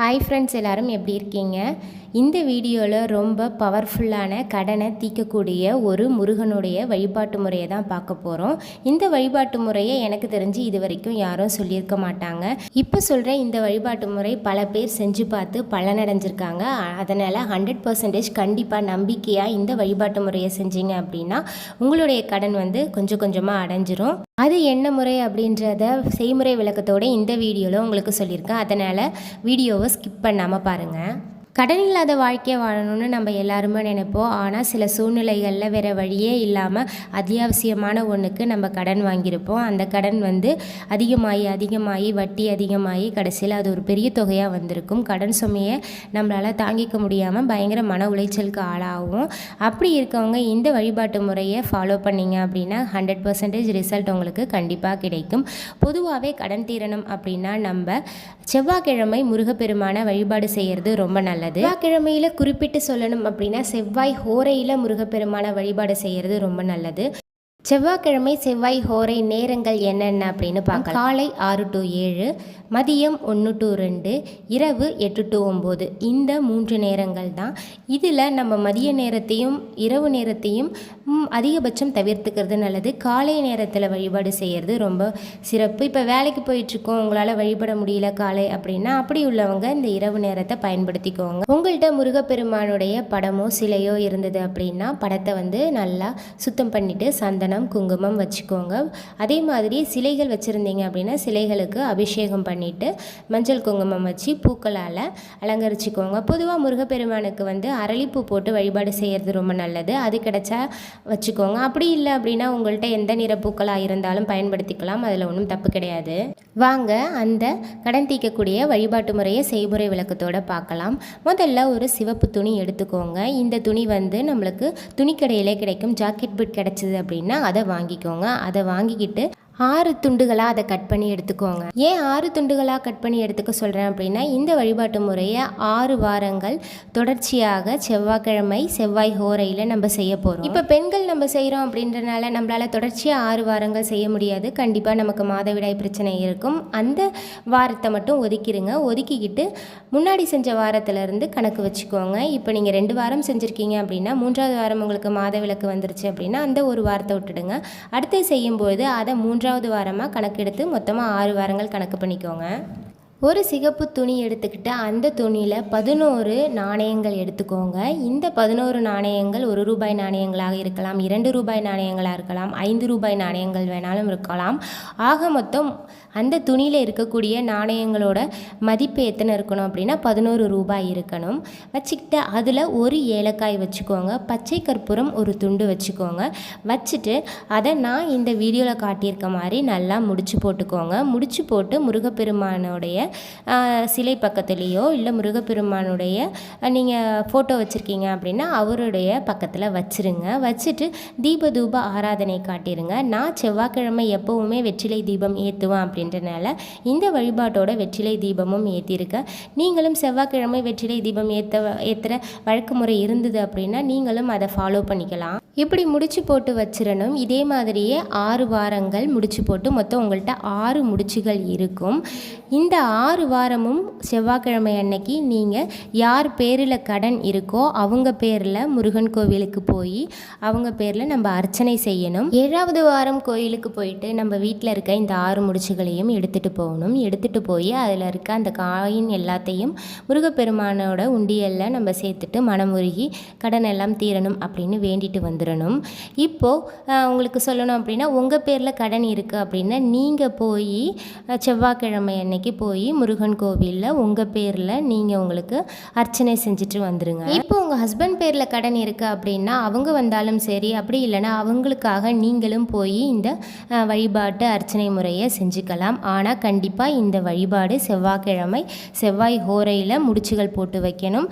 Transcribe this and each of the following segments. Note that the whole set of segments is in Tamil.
ஹாய் ஃப்ரெண்ட்ஸ் எல்லோரும் எப்படி இருக்கீங்க? இந்த வீடியோவில் ரொம்ப பவர்ஃபுல்லான கடனை தீர்க்கக்கூடிய ஒரு முருகனுடைய வழிபாட்டு முறையை தான் பார்க்க போகிறோம் இந்த வழிபாட்டு முறையை எனக்கு தெரிஞ்சு இது வரைக்கும் யாரும் சொல்லியிருக்க மாட்டாங்க. இப்போ சொல்கிற இந்த வழிபாட்டு முறை பல பேர் செஞ்சு பார்த்து பலனடைஞ்சிருக்காங்க. அதனால் ஹண்ட்ரட் பர்சன்டேஜ் கண்டிப்பாக நம்பிக்கையாக இந்த வழிபாட்டு முறையை செஞ்சீங்க அப்படின்னா உங்களுடைய கடன் வந்து கொஞ்சம் கொஞ்சமாக அடைஞ்சிரும். அது என்ன முறை அப்படின்றத செய்முறை விளக்கத்தோட இந்த வீடியோவில் உங்களுக்கு சொல்லியிருக்கேன். அதனால் வீடியோவை ஸ்கிப் பண்ணாமல் பாருங்கள் கடன் இல்லாத வாழ்க்கையை வாழணும்னு நம்ம எல்லாருமே நினைப்போம். ஆனால் சில சூழ்நிலைகளில் வேறு வழியே இல்லாமல் அத்தியாவசியமான ஒன்றுக்கு நம்ம கடன் வாங்கியிருப்போம். அந்த கடன் வந்து அதிகமாகி அதிகமாகி வட்டி அதிகமாகி கடைசியில் அது ஒரு பெரிய தொகையாக வந்திருக்கும். கடன் சுமையை நம்மளால் தாங்கிக்க முடியாமல் பயங்கர மன உளைச்சலுக்கு ஆளாகும். அப்படி இருக்கவங்க இந்த வழிபாட்டு முறையை ஃபாலோ பண்ணிங்க அப்படின்னா ஹண்ட்ரட் பர்சன்டேஜ் ரிசல்ட் உங்களுக்கு கண்டிப்பாக கிடைக்கும். பொதுவாகவே கடன் தீரணும் அப்படின்னா நம்ம செவ்வாய்க்கிழமை முருகப்பெருமான வழிபாடு செய்கிறது ரொம்ப நல்லது. செவ்வாய்க்கிழமையில் குறிப்பிட்டு சொல்லணும் அப்படின்னா செவ்வாய் ஹோரையில் முருகப்பெருமான வழிபாடு செய்கிறது ரொம்ப நல்லது. செவ்வாய்க்கிழமை செவ்வாய் ஹோரை நேரங்கள் என்னென்ன அப்படின்னு பார்க்கலாம். காலை ஆறு டு ஏழு மதியம் ஒன்று டு ரெண்டு இரவு எட்டு டு ஒம்பது. இந்த மூன்று நேரங்கள் தான். இதில் நம்ம மதிய நேரத்தையும் இரவு நேரத்தையும் அதிகபட்சம் தவிர்த்துக்கிறது நல்லது. காலை நேரத்தில் வழிபாடு செய்கிறது ரொம்ப சிறப்பு. இப்போ வேலைக்கு போயிட்டுருக்கோம் உங்களால் வழிபட முடியல காலை அப்படின்னா அப்படி உள்ளவங்க இந்த இரவு நேரத்தை பயன்படுத்திக்கோங்க. உங்கள்கிட்ட முருகப்பெருமானுடைய படமோ சிலையோ இருந்தது அப்படின்னா படத்தை வந்து நல்லா சுத்தம் பண்ணிட்டு சந்தனம் குங்குமம் வச்சுக்கோங்க. அதே மாதிரி சிலைகள் வச்சுருந்தீங்க அப்படின்னா சிலைகளுக்கு அபிஷேகம் பண்ணிவிட்டு மஞ்சள் குங்குமம் வச்சு பூக்களால் அலங்கரிச்சிக்கோங்க. பொதுவாக முருகப்பெருமானுக்கு வந்து அரளிப்பூ போட்டு வழிபாடு செய்கிறது ரொம்ப நல்லது. அது கிடைச்சா வச்சுக்கோங்க. அப்படி இல்லை அப்படின்னா உங்கள்கிட்ட எந்த நிற பூக்களாக இருந்தாலும் பயன்படுத்திக்கலாம். அதில் ஒன்றும் தப்பு கிடையாது. வாங்க அந்த கடன் தீர்க்கக்கூடிய வழிபாட்டு முறையை செய்முறை விளக்கத்தோட பார்க்கலாம். முதல்ல ஒரு சிவப்பு துணி எடுத்துக்கோங்க. இந்த துணி வந்து நம்மளுக்கு துணிக்கடையிலே கிடைக்கும். ஜாக்கெட் பிட் கிடைச்சிது அப்படின்னா அதை வாங்கிக்கோங்க. அதை வாங்கிக்கிட்டு ஆறு துண்டுகளாக அதை கட் பண்ணி எடுத்துக்கோங்க. ஏன் ஆறு துண்டுகளாக கட் பண்ணி எடுத்துக்க சொல்கிறேன் அப்படின்னா இந்த வழிபாட்டு முறையை ஆறு வாரங்கள் தொடர்ச்சியாக செவ்வாய்க்கிழமை செவ்வாய் ஹோரையில் நம்ம செய்ய போகிறோம் இப்போ பெண்கள் நம்ம செய்கிறோம் அப்படின்றனால நம்மளால் தொடர்ச்சியாக ஆறு வாரங்கள் செய்ய முடியாது. கண்டிப்பாக நமக்கு மாதவிடாய் பிரச்சனை இருக்கும். அந்த வாரத்தை மட்டும் ஒதுக்கிடுங்க ஒதுக்கிக்கிட்டு முன்னாடி செஞ்ச வாரத்திலேருந்து கணக்கு வச்சுக்கோங்க. இப்போ நீங்கள் ரெண்டு வாரம் செஞ்சுருக்கீங்க அப்படின்னா மூன்றாவது வாரம் உங்களுக்கு மாதவிலக்கு வந்துருச்சு அப்படின்னா அந்த ஒரு வாரத்தை விட்டுடுங்க. அடுத்து செய்யும்போது அதை மூன்றாவது வாரமாக கணக்கெடுத்து மொத்தமாக ஆறு வாரங்கள் கணக்கு பண்ணிக்கோங்க. ஒரு சிகப்பு துணி எடுத்துக்கிட்டு அந்த துணியில் பதினோரு நாணயங்கள் எடுத்துக்கோங்க. இந்த பதினோரு நாணயங்கள் ஒரு ரூபாய் நாணயங்களாக இருக்கலாம் இரண்டு ரூபாய் நாணயங்களாக இருக்கலாம் ஐந்து ரூபாய் நாணயங்கள் வேணாலும் இருக்கலாம். ஆக மொத்தம் அந்த துணியில் இருக்கக்கூடிய நாணயங்களோட மதிப்பு எத்தனை இருக்கணும் அப்படின்னா பதினோரு ரூபாய் இருக்கணும். வச்சுக்கிட்டு அதில் ஒரு ஏலக்காய் வச்சுக்கோங்க. பச்சை கற்பூரம் ஒரு துண்டு வச்சுக்கோங்க. வச்சுட்டு அதை நான் இந்த வீடியோவில் காட்டியிருக்க மாதிரி நல்லா முடிச்சு போட்டுக்கோங்க. முடிச்சு போட்டு முருகப்பெருமானோடைய சிலை பக்கத்துலேயோ இல்லை முருகப்பெருமானுடைய நீங்கள் ஃபோட்டோ வச்சுருக்கீங்க அப்படின்னா அவருடைய பக்கத்தில் வச்சுருங்க. வச்சுட்டு தீப தூப ஆராதனை காட்டிருங்க. நான் செவ்வாய்க்கிழமை எப்போவுமே வெற்றிலை தீபம் ஏற்றுவேன் அப்படின்றனால இந்த வழிபாட்டோட வெற்றிலை தீபமும் ஏற்றிருக்கேன் நீங்களும் செவ்வாய்க்கிழமை வெற்றிலை தீபம் ஏற்ற ஏற்றுற வழக்கு முறை இருந்தது அப்படின்னா நீங்களும் அதை ஃபாலோ பண்ணிக்கலாம். இப்படி முடிச்சு போட்டு வச்சிடணும் இதே மாதிரியே ஆறு வாரங்கள் முடிச்சு போட்டு மொத்தம் உங்கள்கிட்ட ஆறு முடிச்சுகள் இருக்கும். இந்த ஆறு வாரமும் செவ்வாய்க்கிழமை அன்னைக்கு நீங்கள் யார் பேரில் கடன் இருக்கோ அவங்க பேரில் முருகன் கோவிலுக்கு போய் அவங்க பேரில் நம்ம அர்ச்சனை செய்யணும். ஏழாவது வாரம் கோயிலுக்கு போயிட்டு நம்ம வீட்டில் இருக்க இந்த ஆறு முடிச்சுகளையும் எடுத்துகிட்டு போகணும். எடுத்துகிட்டு போய் அதில் இருக்க அந்த காயின் எல்லாத்தையும் முருகப்பெருமானோட உண்டியலில் நம்ம சேர்த்துட்டு மனமுருகி கடன் எல்லாம் தீரணும் அப்படின்னு வேண்டிட்டு வந்துடணும் இப்போது உங்களுக்கு சொல்லணும் அப்படின்னா உங்கள் பேரில் கடன் இருக்குது அப்படின்னா நீங்கள் போய் செவ்வாய்க்கிழமை அன்னைக்கு போய் முருகன் கோவிலில் உங்கள் பேரில் நீங்கள் உங்களுக்கு அர்ச்சனை செஞ்சுட்டு வந்துடுங்க இப்போ உங்கள் ஹஸ்பண்ட் பேரில் கடன் இருக்குது அப்படின்னா அவங்க வந்தாலும் சரி அப்படி இல்லைன்னா அவங்களுக்காக நீங்களும் போய் இந்த வழிபாட்டு அர்ச்சனை முறையை செஞ்சுக்கலாம். ஆனால் கண்டிப்பாக இந்த வழிபாடு செவ்வாய்க்கிழமை செவ்வாய் ஹோரையில் முடிச்சுகள் போட்டு வைக்கணும்.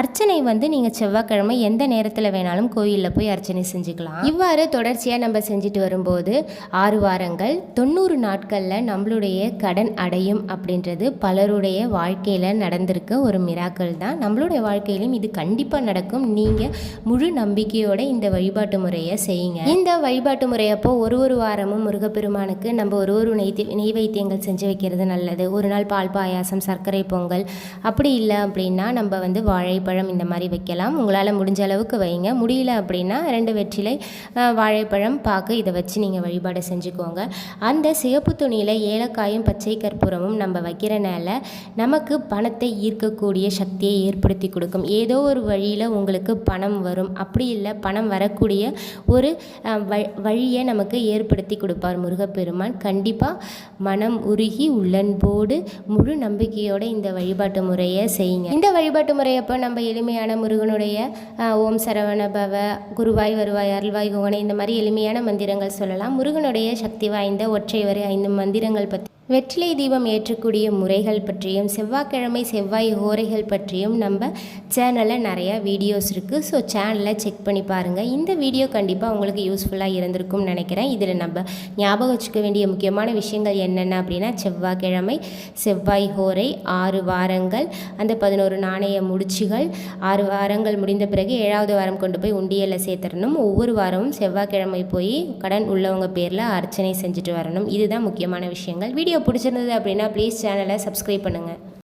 அர்ச்சனை வந்து நீங்கள் செவ்வாய்க்கிழமை எந்த நேரத்தில் வேணாலும் கோயிலில் போய் அர்ச்சனை அர்ச்சனை செஞ்சுக்கலாம். இவ்வாறு தொடர்ச்சியாக நம்ம செஞ்சுட்டு வரும்போது ஆறு வாரங்கள் தொண்ணூறு நாட்களில் நம்மளுடைய கடன் அடையும் அப்படின்றது பலருடைய வாழ்க்கையில் நடந்திருக்க ஒரு மிராக்கள் தான். நம்மளுடைய வாழ்க்கையிலும் இது கண்டிப்பாக நடக்கும். நீங்கள் முழு நம்பிக்கையோட இந்த வழிபாட்டு முறையை செய்யுங்க. இந்த வழிபாட்டு முறையப்போ ஒரு ஒரு வாரமும் முருகப்பெருமானுக்கு நம்ம ஒரு ஒரு நெய் வைத்தியங்கள் செஞ்சு வைக்கிறது நல்லது. ஒரு நாள் பால் பாயாசம் சர்க்கரை பொங்கல் அப்படி இல்லை அப்படின்னா நம்ம வந்து வாழைப்பழம் இந்த மாதிரி வைக்கலாம். உங்களால் முடிஞ்ச அளவுக்கு வைங்க. முடியல அப்படின்னா ரெண்டு வெற்றிலை வாழைப்பழம் பாக்கு இதை வச்சு நீங்கள் வழிபாடு செஞ்சுக்கோங்க. அந்த சிகப்பு துணியில் ஏலக்காயும் பச்சை கற்பூரமும் நம்ம வைக்கிறனால நமக்கு பணத்தை ஈர்க்கக்கூடிய சக்தியை ஏற்படுத்தி கொடுக்கும். ஏதோ ஒரு வழியில் உங்களுக்கு பணம் வரும். அப்படி இல்லை பணம் வரக்கூடிய ஒரு வ- வழியை நமக்கு ஏற்படுத்தி கொடுப்பார் முருகப்பெருமான். கண்டிப்பாக மனம் உருகி உள்ளன்போடு முழு நம்பிக்கையோடு இந்த வழிபாட்டு முறையை செய்யுங்க. இந்த வழிபாட்டு முறையப்போ நம்ம எளிமையான முருகனுடைய ஓம் சரவண பவ குருவாய் வருவாய் அருள்வாய் குகனை இந்த மாதிரி எளிமையான மந்திரங்கள் சொல்லலாம். முருகனுடைய சக்தி வாய்ந்த ஒற்றை வரை ஐந்து மந்திரங்கள் பற்றி வெற்றிலை தீபம் ஏற்றக்கூடிய முறைகள் பற்றியும் செவ்வாய்க்கிழமை செவ்வாய் ஹோரைகள் பற்றியும் நம்ம சேனலில் நிறையா வீடியோஸ் இருக்குது ஸோ சேனலை செக் பண்ணி பாருங்கள் இந்த வீடியோ கண்டிப்பாக உங்களுக்கு யூஸ்ஃபுல்லாக இருந்திருக்கும்னு நினைக்கிறேன். இதில் நம்ம ஞாபகம் வச்சுக்க வேண்டிய முக்கியமான விஷயங்கள் என்னென்ன அப்படின்னா செவ்வாய்க்கிழமை செவ்வாய் ஹோரை ஆறு வாரங்கள் அந்த பதினோரு நாணய முடிச்சுகள் ஆறு வாரங்கள் முடிந்த பிறகு ஏழாவது வாரம் கொண்டு போய் உண்டியலில் சேர்த்துடணும். ஒவ்வொரு வாரமும் செவ்வாய்க்கிழமை போய் கடன் உள்ளவங்க பேரில் அர்ச்சனை செஞ்சுட்டு வரணும். இதுதான் முக்கியமான விஷயங்கள். வீடியோ வீடியோ பிடிச்சிருந்தது அப்படின்னா ப்ளீஸ் சேனலை சப்ஸ்கிரைப் பண்ணுங்கள்